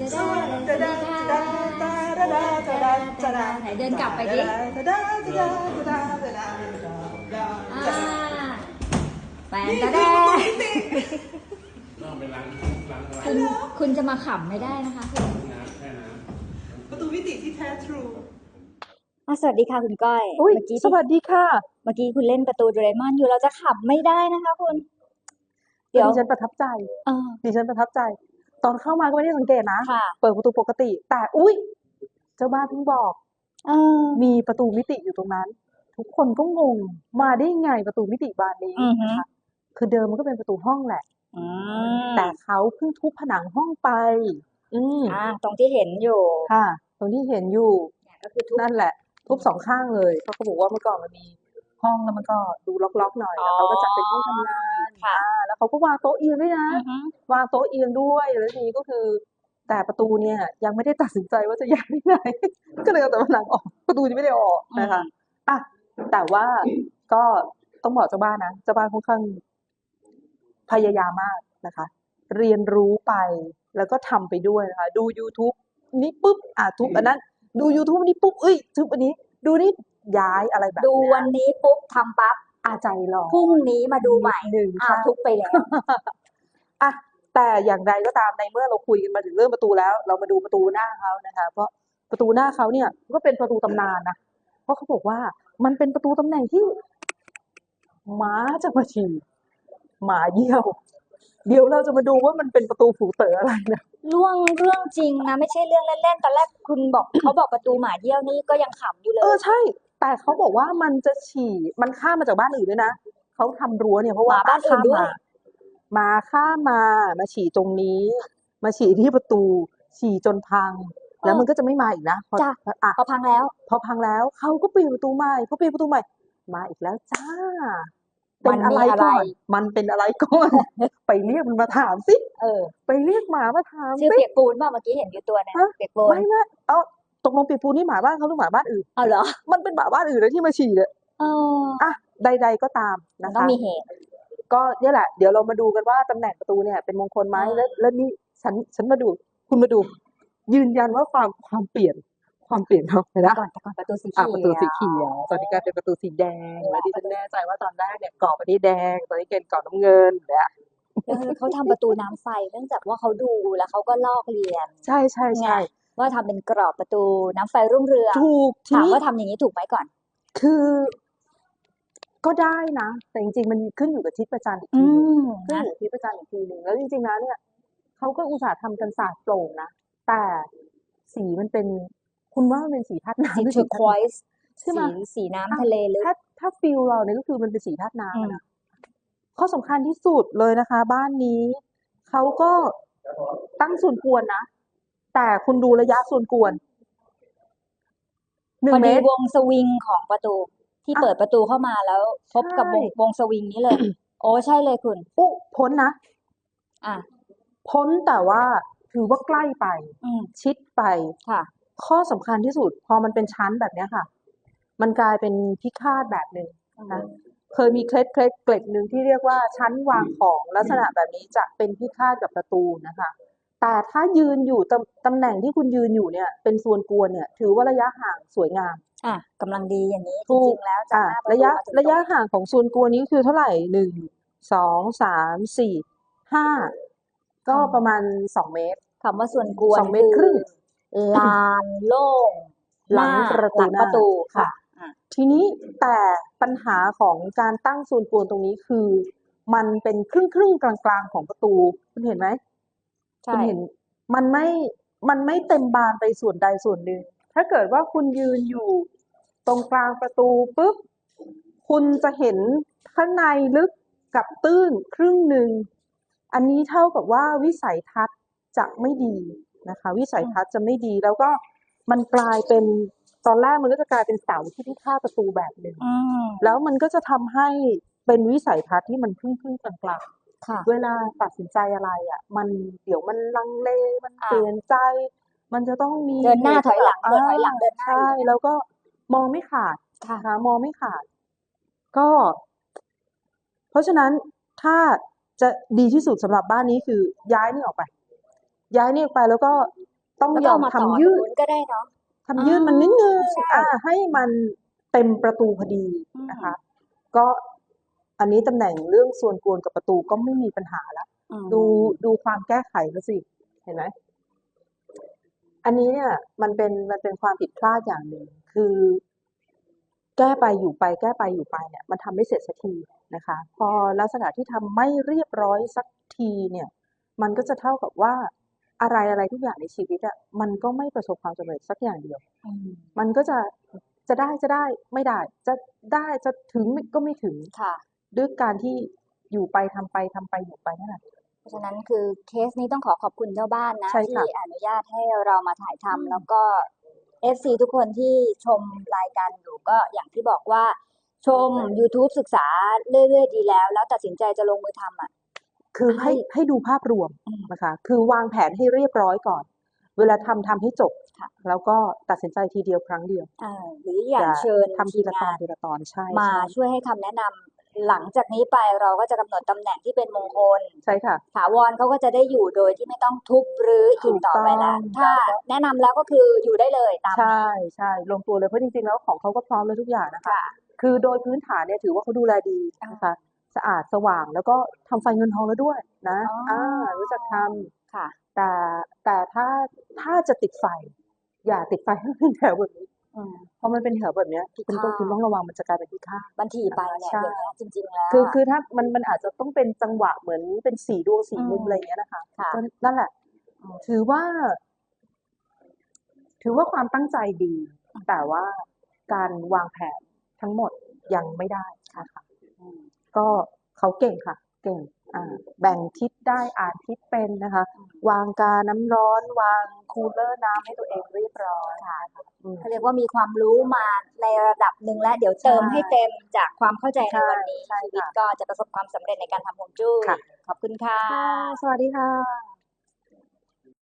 จะได้จะได้จะได้จะได้จะได้จะได้ไหนเดินกลับไปดิจะได้จะได้จะได้จะได้อ่าแฟนจะได้นอกไปล้างล้างอะไรคุณคุณจะมาขำไม่ได้นะคะคุณน้ำแค่น้ประตูมิติที่แท้ทรูอะสวัสดีค่ะคุณก้อยเมื่อกี้สวัสดีค่ะ เมื่อกี้คุณเล่นประตูโดเรมอนอยู่เราจะขำไม่ได้นะคะคุณ เดี๋ยวดิฉันประทับใจดิฉันประทับใจ ตอนเข้ามาก็ไม่ได้สังเกตนะ ค่ะ เปิดประตูปกติ แต่อุ้ยเจ้าบ้านเพิ่งบอก เออมีประตูมิติอยู่ตรงนั้น ทุกคนก็งงมาได้ไงประตูมิติบานนี้ อือฮึนะคะคือเดิมมันก็เป็นประตูห้องแหละ อืมแต่เขาเพิ่งทุบผนังห้องไป อืมอ่าตรงที่เห็นอยู่ค่ะ ตรงที่เห็นอยู่ เนี่ยก็คือทุกนั่นแหละ ทุบสองข้างเลยเพราะเขาบอกว่าเมื่อก่อนมันมี ห้องแล้วมันก็ดูล็อกๆหน่อยแล้วเขาก็จัดเป็นห้องทำงานค่ะอ่าแล้วเขาก็วางโต๊ะเอียงด้วยนะอือฮึวางโต๊ะเอียงด้วยแล้วทีนี้ก็คือ แต่ประตูเนี่ยยังไม่ได้ตัดสินใจว่าจะย้ายไปไหนก็เลยเอาแต่ผนังออกประตูยังไม่ได้ออกนะคะอะแต่ว่าก็ต้องบอกเจ้าบ้านนะเจ้าบ้านค่อนข้างพยายามมากนะคะ เรียนรู้ไปแล้วก็ทำไปด้วยนะคะ ดู YouTube นี้ปุ๊บอะทุบอันนั้น ดู YouTube นี้ปุ๊บเอ้ยทุบอันนี้ ดูนี่ ย้ายอะไรแบบดูเนี้ยวันนี้ปุ๊บทำปั๊บอาใจรอพรุ่งนี้มาดูใหม่หนึ่งอ่าใช่ทุกไปแล้วอะแต่อย่างไรก็ตามในเมื่อเราคุยกันมาถึงเรื่องประตูแล้ว เรามาดูประตูหน้าเขานะคะ เพราะประตูหน้าเขาเนี่ย ก็เป็นประตูตำนานนะเพราะเขาบอกว่ามันเป็นประตูตำแหน่งที่หมาจะมาฉี่หมาเยี่ยว เดี๋ยวเราจะมาดูว่ามันเป็นประตูผูเต๋ออะไรนะเรื่องเรื่องจริงนะไม่ใช่เรื่องเล่นๆตอนแรกคุณบอกเขาบอกประตูหมาเยี่ยวนี่ก็ยังขำอยู่เลเออยใช่ แต่เขาบอกว่ามันจะฉี่มันข้ามมาจากบ้านอื่นด้วยนะเขาทำรั้วเนี่ยเพราะว่าหมาบ้านอื่นด้วยหมาข้ามมามาฉี่ตรงนี้ มาฉี่ที่ประตู ฉี่จนพัง แล้วมันก็จะไม่มาอีกนะพอจ้ะอะพอพังแล้ว พอพังแล้วเขาก็เปลี่ยนประตูใหม่พอเปลี่ยนประตูใหม่ มาอีกแล้วจ้าเป็นอะไรมันมีอะไรก่อนมันเป็นอะไรก่อนไปเรียกมันมาถามสิเออ ไปเรียกหมามาถามชื่อสิเปียกปูนป่ะเมื่อกี้เห็นอยู่ตัวเนี่ยฮะเปียกปูนไม่ไม่เอา ตกลงปีปูนี่หมาบ้านเขาหรือหมาบ้านอื่นเอาเหรอ มันเป็นหมาบ้านอื่นเลยที่มาฉี่เนี่ยเอออะใด ๆก็ตามมันะนต้องคะมีเหตุ ก็เนี่ยแหละ เดี๋ยวเรามาดูกันว่าตำแหน่งประตูเนี่ย เป็นมงคลไหมอ่าแล้วแล้วนี่ฉันฉันมาดู คุณมาดู ยืนยันว่าความความเปลี่ยนความเปลี่ยนเขาเห็นแต่นะก่อนแต่ก่อนประตูสีอะเขียวประตูสีเขียวตอนนี้กลายเป็นประตูสีแดงแล้วดิฉันแน่ใจว่าตอนแรกเนี่ยกรอบอันนี้แดง ตอนนี้เป็นกรอบน้ำเงินเนี่ยเออเขาทำประตูน้ำไฟเนื่องจากว่าเขาดูแล้วเขาก็ลอกเรียน ใช่ใช่ใช่ ว่าทำเป็นกรอบประตูน้ำไฟรุ่งเรืองถูกทีถามนี้ว่าทำอย่างนี้ถูกไหมก่อน คือ ก็ได้นะ แต่จริงๆมันขึ้นอยู่กับทิศประจันทร์อีกอืทีหนึ่งมขึ้นนะอยู่กับทิศประจันทร์อีกทีหนึ่งแล้วจริงๆแล้วเนี่ยเขาก็อุตส่าห์ทำกันสาดโปร่งนะแต่สีมันเป็น คุณว่ามันเป็นสีธาตุน้ำสีหรือเทอร์ควอยส์ใช่ไหมสีสีน้ำทะเลลึกถ้าถ้าฟิลเราเนี่ยก็คือมันเป็นสีธาตุอืมน้ำอะนะข้อสำคัญที่สุดเลยนะคะ บ้านนี้เขาก็ตั้งส่วนกวนนะ แต่คุณดูระยะส่วนกวนหนึ่พงอเมดีตร วงสวิงของประตู ที่อะเปิดประตูเข้ามาแล้ว พบกับวงใช่ วงสวิงนี้เลย โอ้ใช่เลยคุณ ปุ๊พ้นนะ อะ พ้นแต่ว่าถือว่าใกล้ไป อืมชิดไป ค่ะ ข้อสำคัญที่สุด พอมันเป็นชั้นแบบเนี้ยค่ะ มันกลายเป็นพิฆาตแบบหนึ่งนะเคยมีเคล็ดเคล็ดเกล็ดหนึ่งที่เรียกว่าชั้นวางของลักษณะแบบนี้จะเป็นพิฆาตกับประตูนะคะ แต่ถ้ายืนอยู่ตำตำแหน่งที่คุณยืนอยู่เนี่ย เป็นส่วนกวนเนี่ย ถือว่าระยะห่างสวยงาม อะกำลังดีอย่างนี้จถูก ริงๆแล้วจากอะหน้าประตูระยะมาถึงระยะตรงห่างของส่วนกวนนี้คือเท่าไหร่หนึ่งสองสามสี่ห้าก็ประมาณสองเมตร คำว่าส่วนกวนสองเมตรครึ่งอลานโล่งหลังประตูหลังประตูหน้า ค่ะอะ ทีนี้แต่ปัญหาของการตั้งส่วนกวนตรงนี้คือ มันเป็นครึ่งครึ่งๆกลางๆ ของประตู คุณเห็นไหม ใช่ คุณเห็นมันไม่มันไม่เต็มบานไปส่วนใดส่วนหนึ่ง ถ้าเกิดว่าคุณยืนอยู่ตรงกลางประตูปุ๊บคุณจะเห็นข้างในลึกกับตื้นครึ่งหนึ่ง อันนี้เท่ากับว่าวิสัยทัศน์จะไม่ดีนะคะ วิสัยทัศน์จะไม่ดีแล้วก็มันกลายเป็นตอนแรกมันก็จะกลายเป็นเสาที่พิฆาตประตูแบบหนึ่งอืมแล้วมันก็จะทำให้เป็นวิสัยทัศน์ที่มันครึ่งครึ่งๆกลางๆ ค่ะ เวลาตัดสินใจอะไรอะ มันเดี๋ยวมันลังเลมันอ่าเปลี่ยนใจ มันจะต้องมีเดินหน้าถอยหลังอ่าเดินถอยหลังเดินหน้าใช่แล้วก็มองไม่ขาดค่ะนะคะมองไม่ขาด ก็ เพราะฉะนั้นถ้าจะดีที่สุดสำหรับบ้านนี้คือ ย้ายนี่ออกไป ย้ายนี่ออกไปแล้วก็ต้องแล้วยก็อเอามมาทำต่อยืดตรงนู้นก็ได้เนาะทำยืดมันนิดนึงใช่อ่าให้มันเต็มประตูพอดีนะคะ ก็ อันนี้ตำแหน่งเรื่องส่วนกวนกับประตูก็ไม่มีปัญหาแล้วอืมดูดูความแก้ไขแล้วสิเห็นไหมอันนี้เนี่ยมันเป็นมันเป็นความผิดพลาดอย่างหนึ่งคือ แก้ไปอยู่ไป แก้ไปอยู่ไปเนี่ย มันทำไม่เสร็จสักทีนะคะ พอลักษณะที่ทำไม่เรียบร้อยสักทีเนี่ย มันก็จะเท่ากับว่าอะไรอะไรทุกอย่างในชีวิตอะมันก็ไม่ประสบความสำเร็จสักอย่างเดียวอืมมันก็จะจะได้จะได้ไม่ได้ จะได้จะถึงก็ไม่ถึงค่ะ ด้วยการที่อยู่ไปทำไปทำไปอยู่ไปนั่นแหละ เพราะฉะนั้นคือเคสนี้ต้องขอขอบคุณเจ้าบ้านนะ ใช่ค่ะ ที่อนุญาตให้เรามาถ่ายทำอืมแล้วก็ FC ทุกคนที่ชมรายการอยู่ก็อย่างที่บอกว่า ชม YouTube ศึกษาเรื่อยๆดีแล้ว แล้วตัดสินใจจะลงมือทำอะ คือให้ให้ให้ดูภาพรวมอืมนะคะ คือวางแผนให้เรียบร้อยก่อน เวลาทำทำให้จบ ค่ะ แล้วก็ตัดสินใจทีเดียวครั้งเดียวเอ่อหรืออย่างอย่าเชิญทำทีทีมละตองานนทีละตอนใช่มาใช่ ช่วยให้คำแนะนำ หลังจากนี้ไปเราก็จะกำหนดตำแหน่งที่เป็นมงคลใช่ค่ะ ถาวรเขาก็จะได้อยู่โดยที่ไม่ต้องทุบหรืออีกต่อไปแล้ว ถูกต้อง ถ้าแนะนำแล้วก็คืออยู่ได้เลยตามใช่ใช่ลงตัวเลยเพราะจริงๆแล้วของเขาก็พร้อมเลยทุกอย่างนะคะ ค่ะ คือโดยพื้นฐานเนี่ยถือว่าเขาดูแลดีนะคะ สะอาดสว่างแล้วก็ทำไฟเงินทองแล้วด้วยนะอ๋ออ่อ่ารู้จักทำค่ะ แต่แต่ถ้าถ้าจะติดไฟ อย่าติดไฟให้เป็นแถวแบบนี้ อืมเพราะมันเป็นแถวแบบเนี้ยพิคุณต้องฆาตคุณต้องระวังมันจะกลายเป็นพิฆาตบันทีไปแหละใช่ อย่างเงี้ยจริง ๆ แล้วคืออะคือถ้ามันมันอาจจะต้องเป็นจังหวะเหมือนเป็นสีดวงสีมุมอืมอะไรอย่างเงี้ยนะคะค่ะก็นั่นแหละถือว่า ถือว่าความตั้งใจดี แต่ว่าการวางแผนทั้งหมดยังไม่ได้นะคะอืมก็เขาเก่งค่ะ เก่งอ่า แบ่งทิศได้อ่านทิศเป็นนะคะ วางกาน้ำร้อน วางคูลเลอร์น้ำให้ตัวเองเรียบร้อยค่ะอืมเขาเรียกว่ามีความรู้มาในระดับหนึ่งแล้ว เดี๋ยวเติมใช่ให้เต็มจากความเข้าใจในใช่วันนี้ใช่ชีวิตค่ะก็จะประสบความสำเร็จในการทำฮวงจุ้ยค่ะขอบคุณค่ะ สวัสดีค่ะ